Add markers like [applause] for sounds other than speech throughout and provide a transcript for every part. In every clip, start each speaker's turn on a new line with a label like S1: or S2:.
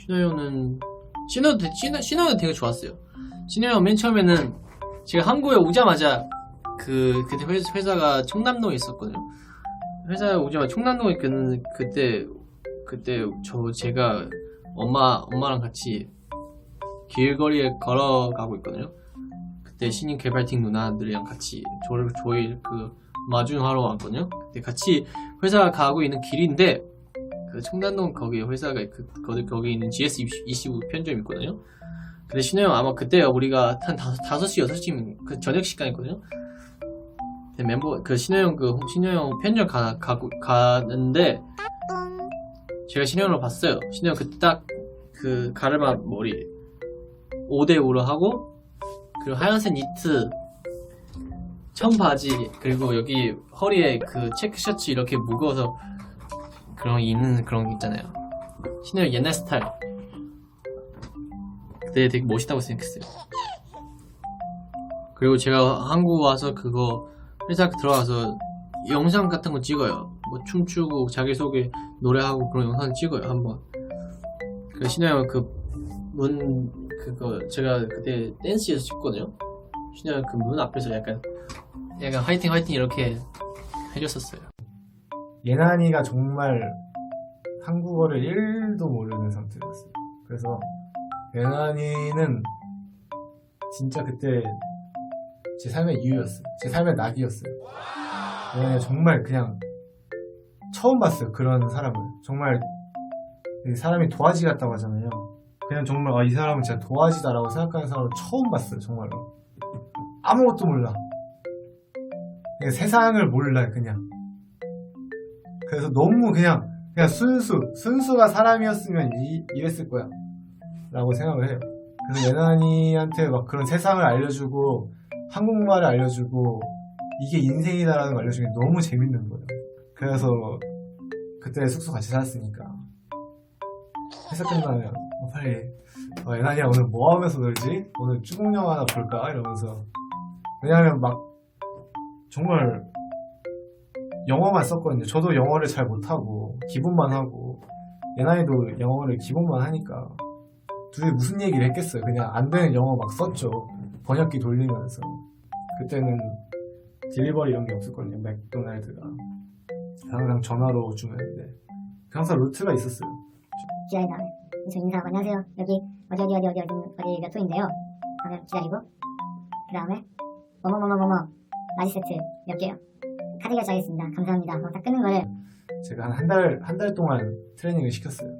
S1: 신호형은 신호 신호 신호는 되게 좋았어요. 신호형 맨 처음에는 제가 한국에 오자마자 그 그때 회사, 회사 가 청남동에 있었거든요. 회사에 오자마자 청남동에 있는 그때 그때 저 제가 엄마 엄마랑 같이 길거리에 걸어가고 있거든요. 그때 신인 개발팀 누나들이랑 같이 저를 저희 그 마중하러 왔거든요. 그때 같이 회사 가고 있는 길인데 그 청담동 거기 회사가 그 거기 거기 있는 GS 25 편점 있거든요. 근데 신호 형 아마 그때 우리가 한 다섯 시 여섯 시면 그 저녁 시간이거든요. 멤버 그 신호 형그 신호 형 편점 가 가고 가는데 제가 신호 형을 봤어요. 신호 형 그때 딱그 가르마 머리 5대 5로 하고 그리고 하얀색 니트 청 바지 그리고 여기 허리에 그 체크 셔츠 이렇게 묶어서 그런 있는 그런 거 있잖아요. 신의 옛날 스타일. 그때 되게 멋있다고 생각했어요. 그리고 제가 한국 와서 그거 회사 들어가서 영상 같은 거 찍어요. 뭐 춤추고 자기소개 노래하고 그런 영상 찍어요 한번. 그 신혜 형그문 그거 제가 그때 댄스에서 찍거든요. 신혜 형그문 앞에서 약간 약간 화이팅 화이팅 이렇게 해줬었어요.
S2: 예난이가 정말 한국어를 1도 모르는 상태였어요. 그래서 예난이는 진짜 그때 제 삶의 이유였어요. 제 삶의 낙이었어요. 예난이가 정말 그냥 처음 봤어요. 그런 사람을. 정말 이 사람이 도화지 같다고 하잖아요. 그냥 정말 아, 이 사람은 진짜 도화지다라고 생각하는 사람을 처음 봤어요. 정말로. 아무것도 몰라. 세상을 몰라요. 그냥. 그래서 너무 그냥 그냥 순수 순수가 사람이었으면 이, 이랬을 거야. 라고 생각을 해요. 그래서 예나니한테 막 그런 세상을 알려주고 한국말을 알려주고 이게 인생이다라는 걸 알려주는 게 너무 재밌는 거예요. 그래서 그때 숙소 같이 살았으니까. 회사 끝나면 어, 빨리. 어, 예나니야 오늘 뭐 하면서 놀지? 오늘 쭈국 영화 하나 볼까? 이러면서. 왜냐하면 막 정말 영어만 썼거든요. 저도 영어를 잘 못하고 기본만 하고 예나이도 영어를 기본만 하니까 둘이 무슨 얘기를 했겠어요. 그냥 안 되는 영어 막 썼죠. 번역기 돌리면서 그때는 딜리버리 이런 게 없었거든요. 맥도날드가 항상 전화로 주문했는데 항상 루트가 있었어요.
S3: 다음에 저 인사하고 안녕하세요 여기 어디 어디 어디 어디 어디 어디 몇 호인데요 하면 기다리고 그 다음에 뭐뭐뭐뭐뭐 라지 세트 몇 개요 카드 결제 하겠습니다. 감사합니다. 하고 딱 끊는 거를
S2: 제가 한 한 달 한 달 동안 트레이닝을 시켰어요.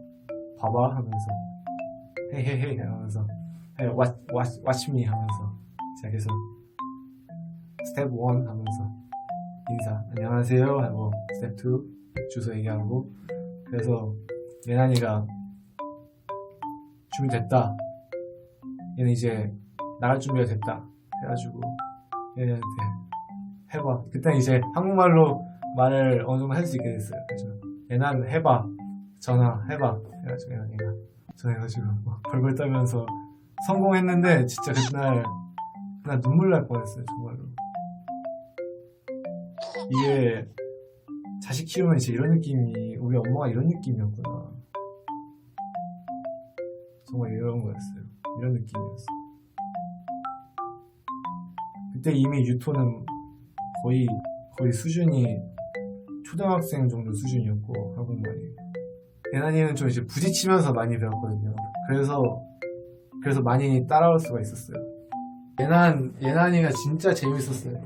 S2: 봐봐 하면서. 헤헤헤 하면서. watch, watch, 하면서. 제가 계속 스텝 1 하면서 인사. 안녕하세요 하고 스텝 2 주소 얘기하고. 그래서 예난이가 준비됐다. 얘는 이제 나갈 준비가 됐다 해가지고 얘한테 해봐 그때 이제 한국말로 말을 어느 정도 할 수 있게 됐어요. 그래서 얘는 해봐, 전화 해봐. 해가지고 얘가 전화해가지고 막 벌벌 떨면서 성공했는데 진짜 그날 그날 눈물 날 뻔했어요 정말로. 이게 자식 키우면 이제 이런 느낌이 우리 엄마가 이런 느낌이었구나. 정말 이런 거였어요. 이런 느낌이었어. 그때 이미 유토는 거의 거의 수준이 초등학생 정도 수준이었고 한국말이. 예나니는 좀 이제 부딪히면서 많이 배웠거든요. 그래서 그래서 많이 따라올 수가 있었어요. 예난 예난이가 진짜 재밌었어요.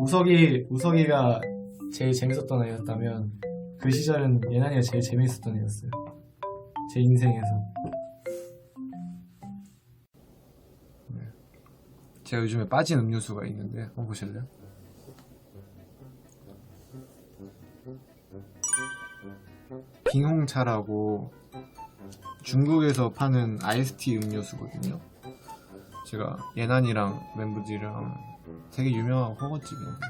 S2: 우석이 우석이가 제일 재밌었던 애였다면 그 시절은 예난이가 제일 재밌었던 애였어요. 제 인생에서 제가 요즘에 빠진 음료수가 있는데 한번 보실래요? 빙홍차라고 중국에서 파는 아이스티 음료수거든요. 제가 예난이랑 멤버들이랑 되게 유명한 허거집인데.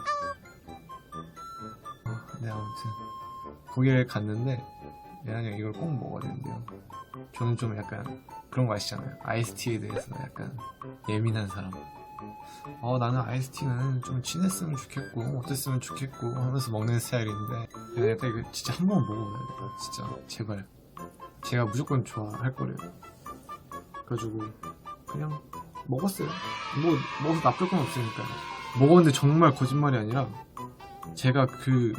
S2: 아, 네 아무튼 거기를 갔는데 예난이가 이걸 꼭 먹어야 된대요. 저는 좀 약간 그런 거 아시잖아요. 아이스티에 대해서 약간 예민한 사람. 어 나는 아이스티는 좀 친했으면 좋겠고 어땠으면 좋겠고 하면서 먹는 스타일인데 약간 이거 진짜 한 번 먹어봐야 돼 진짜 제발 제가 무조건 좋아할 거래요. 그래가지고 그냥 먹었어요. 뭐 먹어서 나쁠 건 없으니까. 먹었는데 정말 거짓말이 아니라 제가 그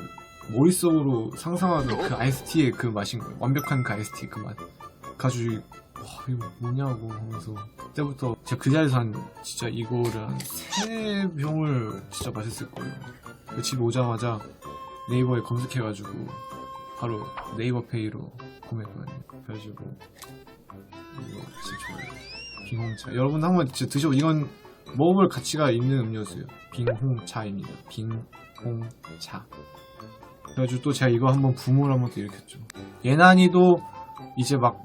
S2: 머릿속으로 상상하던 그 아이스티의 그 맛인 거예요. 완벽한 그 아이스티 그 맛. 가지고 와 이거 뭐냐고 하면서 그때부터 제가 그 자리에서 한 진짜 이거를 한 세 병을 진짜 마셨을 거예요. 그 집에 오자마자 네이버에 검색해가지고 바로 네이버 페이로 구매했거든요. 그래가지고 이거 진짜 좋아요. 빙홍차. 여러분 한번 진짜 드셔보. 이건 먹어볼 가치가 있는 음료수예요. 빙홍차입니다. 빙홍차. 그래가지고 또 제가 이거 한번 붐을 한번 또 일으켰죠. 예난이도 이제 막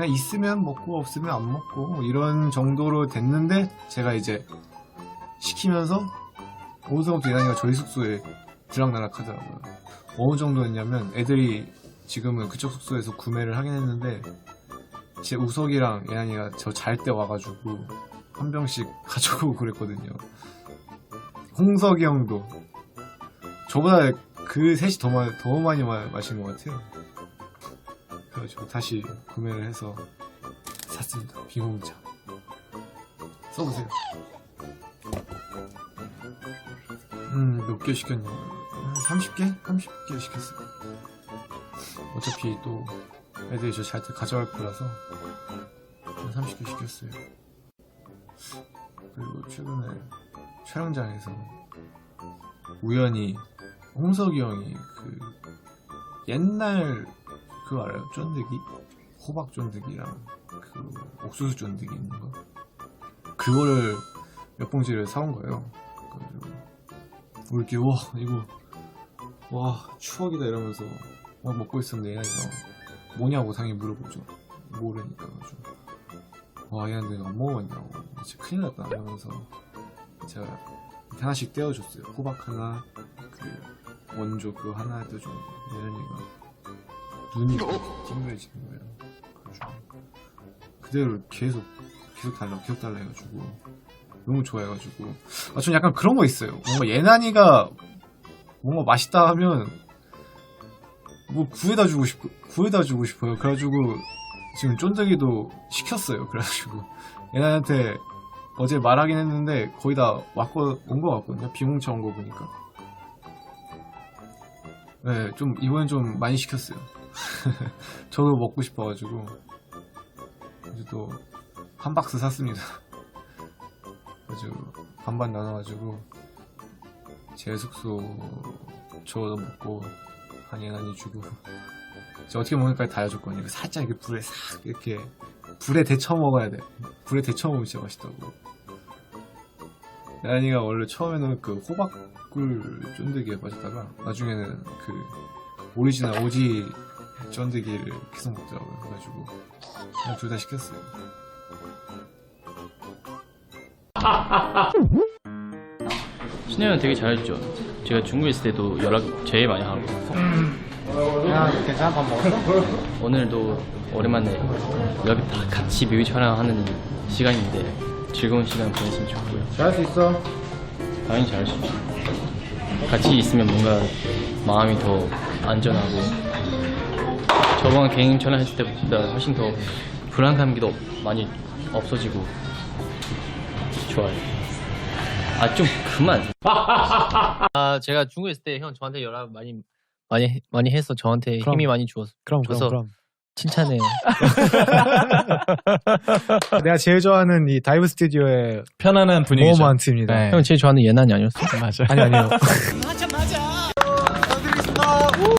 S2: 그냥 있으면 먹고 없으면 안 먹고 뭐 이런 정도로 됐는데 제가 이제 시키면서 어느서부터 예난이가 저희 숙소에 들락날락 하더라고요. 어느 정도였냐면 애들이 지금은 그쪽 숙소에서 구매를 하긴 했는데 제 우석이랑 예난이가 저 잘 때 와가지고 한 병씩 [laughs] 가져오고 그랬거든요. 홍석이 형도 저보다 그 셋이 더, 마, 더 많이 마, 마신 것 같아요. 그래가지고 다시 구매를 해서 샀습니다. 빙홍차. 써보세요. 음, 몇 개 시켰냐? 한 30개? 30개 시켰어요. 어차피 또 애들이 저 잘 때 가져갈 거라서 한 30개 시켰어요. 그리고 최근에 촬영장에서 우연히 홍석이 형이 그 옛날 그거 알아요? 쫀득이? 호박 쫀득이랑 그 옥수수 쫀득이 있는 거 그거를 몇 봉지를 사온 거예요. 그래가지고 뭐 이렇게 와 이거 와 추억이다 이러면서 막 먹고 있었는데 얘가 뭐냐고 당연히 물어보죠. 모르니까 가지고 와 얘한테 안 먹어봤냐고 진짜 큰일 났다 이러면서 제가 하나씩 떼어줬어요. 호박 하나 그 원조 그거 하나 좀 예련이가 눈이 찡그레지는 거예요. 그래가지고 그대로 계속 계속 달라 계속 달라 해가지고 너무 좋아해가지고 아 전 약간 그런 거 있어요. 뭔가 예난이가 뭔가 맛있다 하면 뭐 구해다 주고 싶 구해다 주고 싶어요. 그래가지고 지금 쫀득이도 시켰어요. 그래가지고 얘네한테 어제 말하긴 했는데 거의 다 왔고 온 거 같거든요. 비공차 온 거 보니까. 네, 좀 이번엔 좀 많이 시켰어요. [laughs] 저도 먹고 싶어가지고 이제 또 한 박스 샀습니다. [laughs] 그래가지고 반반 나눠가지고 제 숙소 저도 먹고 한예난이 주고 저 어떻게 먹으니까 다 해줬거든요. 살짝 이렇게 불에 싹 이렇게 불에 데쳐 먹어야 돼. 불에 데쳐 먹으면 진짜 맛있다고. 예난이가 원래 처음에는 그 호박꿀 쫀득이에 빠졌다가 나중에는 그 오리지널 오지 쫀득이를 계속 먹더라고요. 그래가지고 그냥 둘 다 시켰어요. [laughs]
S4: 신혜는 되게 잘했죠. 제가 중국에 있을 때도 연락 제일 많이 하고
S2: 야, 괜찮아? 밥 먹었어? [laughs]
S4: 오늘도 오랜만에 여기 다 같이 뮤비 촬영하는 시간인데 즐거운 시간 보냈으면 좋고요.
S2: 잘할 수 있어.
S4: 당연히 잘할 수 있죠. 같이 있으면 뭔가 마음이 더 안전하고 저번 개인 촬영 했을 때보다 훨씬 더 불안감이 더 많이 없어지고 좋아요. 아 좀 그만. [laughs] 아 제가 중국에 있을 때 형 저한테 연락 많이 많이 많이 해서 저한테
S2: 그럼.
S4: 힘이 많이 주었
S2: 그럼,
S4: 줘서
S2: 그럼,
S4: 칭찬해요.
S2: 그럼. [laughs] 내가 제일 좋아하는 이 다이브 스튜디오의
S5: 편안한 분위기죠.
S2: 모먼트입니다.
S5: 네.
S4: 형 제일 좋아하는 예난이 아니었어?
S5: 맞아.
S2: 아니, 아니요.
S6: 맞아 맞아